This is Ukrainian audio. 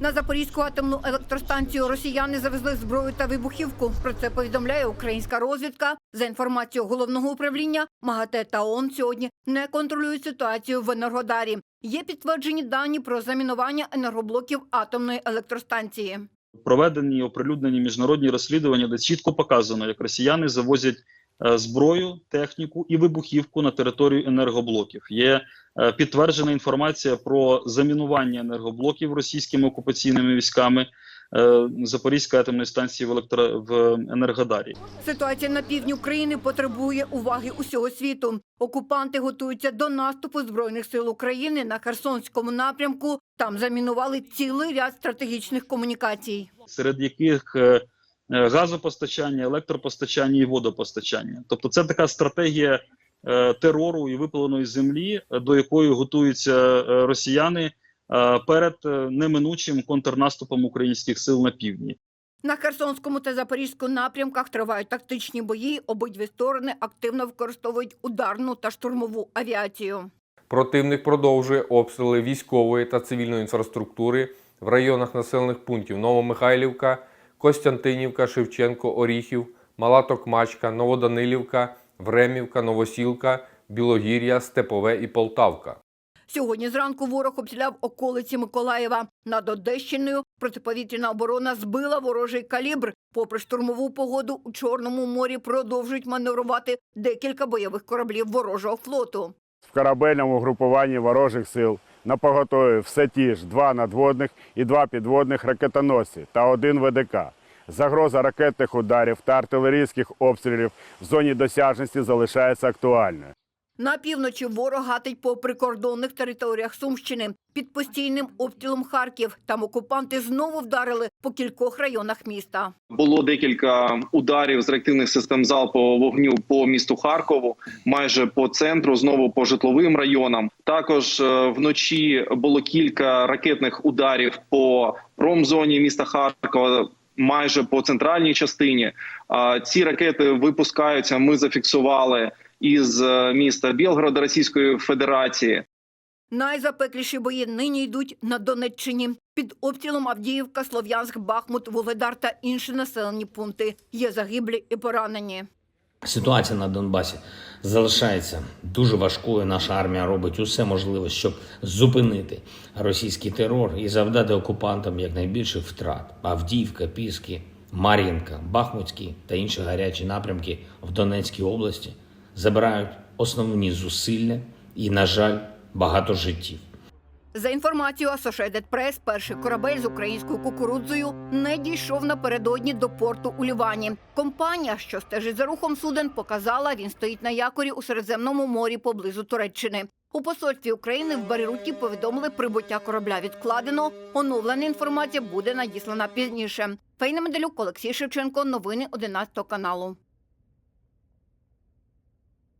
На Запорізьку атомну електростанцію росіяни завезли зброю та вибухівку. Про це повідомляє українська розвідка. За інформацією головного управління, МАГАТЕ та ООН сьогодні не контролюють ситуацію в Енергодарі. Є підтверджені дані про замінування енергоблоків атомної електростанції. проведені оприлюднені міжнародні розслідування, де чітко показано, як росіяни завозять зброю, техніку і вибухівку на територію енергоблоків. Є е, підтверджена інформація про замінування енергоблоків російськими окупаційними військами е, Запорізької атомної станції в електро в Енергодарі. Ситуація на півдні України потребує уваги усього світу. Окупанти готуються до наступу збройних сил України на Херсонському напрямку. Там замінували цілий ряд стратегічних комунікацій. серед яких е, е, газопостачання, електропостачання і водопостачання. Тобто, це така стратегія е, терору і випаленої землі, е, до якої готуються е, росіяни е, перед е, неминучим контрнаступом українських сил на півдні. На Херсонському та Запорізькому напрямках тривають тактичні бої. Обидві сторони активно використовують ударну та штурмову авіацію. Противник продовжує обстріли військової та цивільної інфраструктури в районах населених пунктів Новомихайлівка, Костянтинівка, Шевченко, Оріхів, Мала Токмачка, Новоданилівка, Времівка, Новосілка, Білогір'я, Степове і Полтавка. Сьогодні зранку ворог обстріляв околиці Миколаєва. Над Одещиною протиповітряна оборона збила ворожий калібр. Попри штурмову погоду у Чорному морі продовжують маневрувати декілька бойових кораблів ворожого флоту. в корабельному групуванні ворожих сил на поготові все ті ж два надводних і два підводних ракетоносці та один ВДК. Загроза ракетних ударів та артилерійських обстрілів в зоні досяжності залишається актуальною. На півночі ворог гатить по прикордонних територіях Сумщини. Під постійним обстрілом Харків. Там окупанти знову вдарили по кількох районах міста. Було декілька ударів з реактивних систем залпового вогню по місту Харкову, майже по центру, знову по житловим районам. Також е, вночі було кілька ракетних ударів по промзоні міста Харкова. Майже по центральній частині ці ракети випускаються. Ми зафіксували із е, міста Білгорода Російської Федерації. Найзапекліші бої нині йдуть на Донеччині. Під обстрілом Авдіївка, Слов'янськ, Бахмут, Вугледар та інші населені пункти. Є загиблі і поранені. Ситуація на Донбасі залишається дуже важкою. Наша армія робить усе можливе, щоб зупинити російський терор і завдати окупантам якнайбільших втрат. Авдіївка, Піски, Мар'їнка, Бахмутські та інші гарячі напрямки в Донецькій області забирають основні зусилля і, на жаль, багато життів. За інформацією Associated Press, перший корабель з українською кукурудзою не дійшов напередодні до порту у Лівані. Компанія, що стежить за рухом суден, показала, він стоїть на якорі у Середземному морі поблизу Туреччини. У посольстві України в Бейруті повідомили, прибуття корабля відкладено. Оновлена інформація буде надіслана пізніше. Фейна Медалюк, Олексій Шевченко. Новини 11 каналу.